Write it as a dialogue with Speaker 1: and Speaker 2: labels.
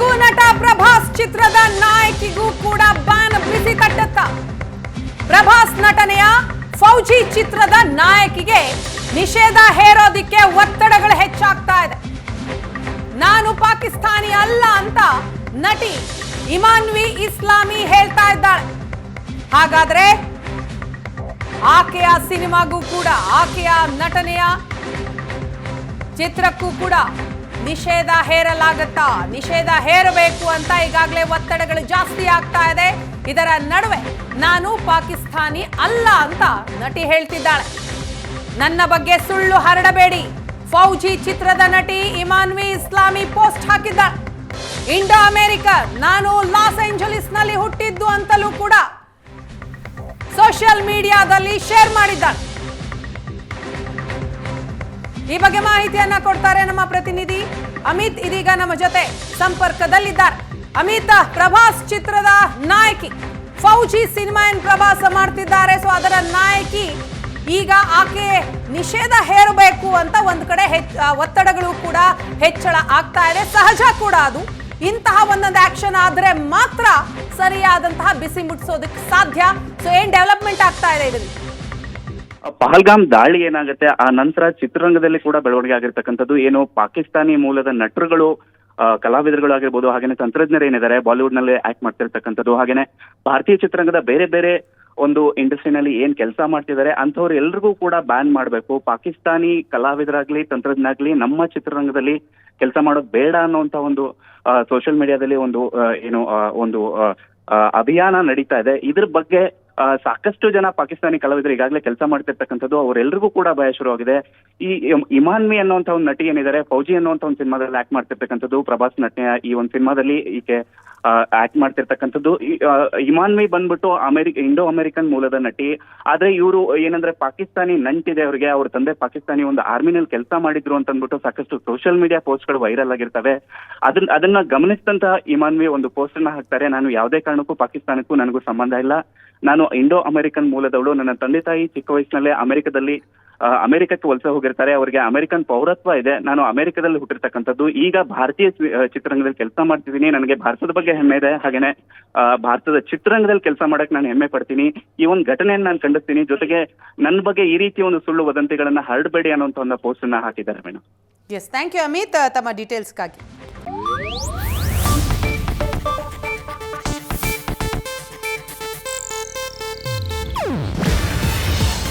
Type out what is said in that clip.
Speaker 1: ಲಘು ನಟ ಪ್ರಭಾಸ್ ಚಿತ್ರದ ನಾಯಕಿಗೂ ಕೂಡ ಬ್ಯಾನ್ ಬಿಸಿ ತಟ್ಟತ್ತ ಪ್ರಭಾಸ್ ನಟನೆಯ ಫೌಜಿ ಚಿತ್ರದ ನಾಯಕಿಗೆ ನಿಷೇಧ ಹೇರೋದಿಕ್ಕೆ ಒತ್ತಡಗಳು ಹೆಚ್ಚಾಗ್ತಾ ಇದೆ. ನಾನು ಪಾಕಿಸ್ತಾನಿ ಅಲ್ಲ ಅಂತ ನಟಿ ಇಮಾನ್ವಿ ಇಸ್ಲಾಮಿ ಹೇಳ್ತಾ ಇದ್ದಾಳೆ. ಹಾಗಾದ್ರೆ ಆಕೆಯ ಸಿನಿಮಾಗೂ ಕೂಡ, ಆಕೆಯ ನಟನೆಯ ಚಿತ್ರಕ್ಕೂ ಕೂಡ ನಿಷೇಧ ಹೇರಲಾಗತ್ತಾ? ನಿಷೇಧ ಹೇರಬೇಕು ಅಂತ ಈಗಾಗಲೇ ಒತ್ತಡಗಳು ಜಾಸ್ತಿ ಆಗ್ತಾ ಇದೆ. ಇದರ ನಡುವೆ ನಾನು ಪಾಕಿಸ್ತಾನಿ ಅಲ್ಲ ಅಂತ ನಟಿ ಹೇಳ್ತಿದ್ದಾಳೆ. ನನ್ನ ಬಗ್ಗೆ ಸುಳ್ಳು ಹರಡಬೇಡಿ. ಫೌಜಿ ಚಿತ್ರದ ನಟಿ ಇಮಾನ್ವಿ ಇಸ್ಲಾಮಿ ಪೋಸ್ಟ್ ಹಾಕಿದ್ದಾಳೆ. ಇಂಡೋ ಅಮೆರಿಕ ನಾನು ಲಾಸ್ ಏಂಜಲಿಸ್ನಲ್ಲಿ ಹುಟ್ಟಿದ್ದು ಅಂತಲೂ ಕೂಡ ಸೋಷಿಯಲ್ ಮೀಡಿಯಾದಲ್ಲಿ ಶೇರ್ ಮಾಡಿದ್ದಾಳೆ. ಈ ಬಗ್ಗೆ ಮಾಹಿತಿಯನ್ನ ಕೊಡ್ತಾರೆ ನಮ್ಮ ಪ್ರತಿನಿಧಿ ಅಮಿತ್ ಇದೀಗ ನಮ್ಮ ಜೊತೆ ಸಂಪರ್ಕದಲ್ಲಿದ್ದಾರೆ. ಅಮಿತ್, ಪ್ರಭಾಸ್ ಚಿತ್ರದ ನಾಯಕಿ. ಫೌಜಿ ಸಿನಿಮಾ ಏನ್ ಪ್ರಭಾಸ ಮಾಡ್ತಿದ್ದಾರೆ? ಸೊ ಅದರ ನಾಯಕಿ ಈಗ ಆಕೆ ನಿಷೇಧ ಹೇರಬೇಕು ಅಂತ ಒಂದು ಕಡೆ ಒತ್ತಡಗಳು ಕೂಡ ಹೆಚ್ಚಳ ಆಗ್ತಾ ಇದೆ. ಸಹಜ ಕೂಡ ಅದು. ಇಂತಹ ಒಂದೊಂದು ಆಕ್ಷನ್ ಆದ್ರೆ ಮಾತ್ರ ಸರಿಯಾದಂತಹ ಬಿಸಿ ಮುಟ್ಸೋದಕ್ಕೆ ಸಾಧ್ಯ. ಸೊ ಏನ್ ಡೆವಲಪ್ಮೆಂಟ್ ಆಗ್ತಾ ಇದೆ ಇದರಲ್ಲಿ?
Speaker 2: ಪಹಲ್ಗಾಮ್ ದಾಳಿ ಏನಾಗುತ್ತೆ? ಆ ನಂತರ ಚಿತ್ರರಂಗದಲ್ಲಿ ಕೂಡ ಬೆಳವಣಿಗೆ ಆಗಿರ್ತಕ್ಕಂಥದ್ದು ಏನು? ಪಾಕಿಸ್ತಾನಿ ಮೂಲದ ನಟರುಗಳು ಕಲಾವಿದರುಗಳು ಆಗಿರ್ಬೋದು, ಹಾಗೇನೆ ತಂತ್ರಜ್ಞರು ಏನಿದ್ದಾರೆ ಬಾಲಿವುಡ್ನಲ್ಲಿ ಆಕ್ಟ್ ಮಾಡ್ತಿರ್ತಕ್ಕಂಥದ್ದು ಹಾಗೇನೆ. ಭಾರತೀಯ ಚಿತ್ರರಂಗದ ಬೇರೆ ಬೇರೆ ಒಂದು ಇಂಡಸ್ಟ್ರಿನಲ್ಲಿ ಏನ್ ಕೆಲಸ ಮಾಡ್ತಿದ್ದಾರೆ, ಅಂಥವ್ರು ಎಲ್ರಿಗೂ ಕೂಡ ಬ್ಯಾನ್ ಮಾಡಬೇಕು. ಪಾಕಿಸ್ತಾನಿ ಕಲಾವಿದರಾಗ್ಲಿ, ತಂತ್ರಜ್ಞರಾಗ್ಲಿ, ನಮ್ಮ ಚಿತ್ರರಂಗದಲ್ಲಿ ಕೆಲಸ ಮಾಡೋದು ಬೇಡ ಅನ್ನುವಂತ ಒಂದು ಸೋಷಿಯಲ್ ಮೀಡಿಯಾದಲ್ಲಿ ಒಂದು ಏನು ಒಂದು ಅಭಿಯಾನ ನಡೀತಾ ಇದೆ. ಇದ್ರ ಬಗ್ಗೆ ಸಾಕಷ್ಟು ಜನ ಪಾಕಿಸ್ತಾನಿ ಕಲಾವಿದರು ಈಗಾಗಲೇ ಕೆಲಸ ಮಾಡ್ತಿರ್ತಕ್ಕಂಥದ್ದು ಅವರೆಲ್ಲರಿಗೂ ಕೂಡ ಭಯ ಶುರುವಾಗಿದೆ. ಈ ಇಮಾನ್ಮಿ ಅನ್ನುವಂತ ಒಂದು ನಟಿ ಏನಿದ್ದಾರೆ ಫೌಜಿ ಅನ್ನುವಂತ ಒಂದು ಸಿನಿಮಾದಲ್ಲಿ ಆಕ್ಟ್ ಮಾಡ್ತಿರ್ತಕ್ಕಂಥದ್ದು, ಪ್ರಭಾಸ್ ನಟನೆಯ ಈ ಒಂದು ಸಿನಿಮಾದಲ್ಲಿ ಈಕೆ ಆಕ್ಟ್ ಮಾಡ್ತಿರ್ತಕ್ಕಂಥದ್ದು. ಇಮಾನ್ವಿ ಬಂದ್ಬಿಟ್ಟು ಅಮೆರಿಕ ಇಂಡೋ ಅಮೆರಿಕನ್ ಮೂಲದ ನಟಿ. ಆದ್ರೆ ಇವರು ಏನಂದ್ರೆ, ಪಾಕಿಸ್ತಾನಿ ನಂಟಿದೆ ಅವರಿಗೆ, ಅವ್ರ ತಂದೆ ಪಾಕಿಸ್ತಾನಿ ಒಂದು ಆರ್ಮಿನಲ್ಲಿ ಕೆಲಸ ಮಾಡಿದ್ರು ಅಂತ ಅಂದ್ಬಿಟ್ಟು ಸಾಕಷ್ಟು ಸೋಷಿಯಲ್ ಮೀಡಿಯಾ ಪೋಸ್ಟ್ಗಳು ವೈರಲ್ ಆಗಿರ್ತವೆ. ಅದನ್ನ ಅದನ್ನ ಗಮನಿಸಿದಂತ ಇಮಾನ್ವಿ ಒಂದು ಪೋಸ್ಟ್ ಅನ್ನ ಹಾಕ್ತಾರೆ. ನಾನು ಯಾವುದೇ ಕಾರಣಕ್ಕೂ ಪಾಕಿಸ್ತಾನಕ್ಕೂ ನನಗೂ ಸಂಬಂಧ ಇಲ್ಲ. ನಾನು ಇಂಡೋ ಅಮೆರಿಕನ್ ಮೂಲದವಳು. ನನ್ನ ತಂದೆ ತಾಯಿ ಚಿಕ್ಕ ವಯಸ್ಸಿನಲ್ಲೇ ಅಮೆರಿಕದಲ್ಲಿ ಅಮೆರಿಕಕ್ಕೆ ವಲಸೆ ಹೋಗಿರ್ತಾರೆ. ಅವರಿಗೆ ಅಮೆರಿಕನ್ ಪೌರತ್ವ ಇದೆ. ನಾನು ಅಮೆರಿಕದಲ್ಲಿ ಹುಟ್ಟಿರ್ತಕ್ಕಂಥದ್ದು. ಈಗ ಭಾರತೀಯ ಚಿತ್ರರಂಗದಲ್ಲಿ ಕೆಲಸ ಮಾಡ್ತಿದ್ದೀನಿ. ನನಗೆ ಭಾರತದ ಬಗ್ಗೆ ಹೆಮ್ಮೆ ಇದೆ. ಹಾಗೇನೆ ಭಾರತದ ಚಿತ್ರರಂಗದಲ್ಲಿ ಕೆಲಸ ಮಾಡಕ್ ನಾನು ಹೆಮ್ಮೆ ಪಡ್ತೀನಿ. ಈ ಒಂದು ಘಟನೆಯನ್ನು ನಾನು ಖಂಡಿಸ್ತೀನಿ. ಜೊತೆಗೆ ನನ್ನ ಬಗ್ಗೆ ಈ ರೀತಿ ಒಂದು ಸುಳ್ಳು ವದಂತಿಗಳನ್ನ ಹರಡಬೇಡಿ ಅನ್ನೋಂಥ ಒಂದು ಪೋಸ್ಟ್ ಅನ್ನ ಹಾಕಿದ್ದಾರೆ madam.
Speaker 1: Yes thank you Amit. ತಮ್ಮ ಡೀಟೇಲ್ಸ್ಗಾಗಿ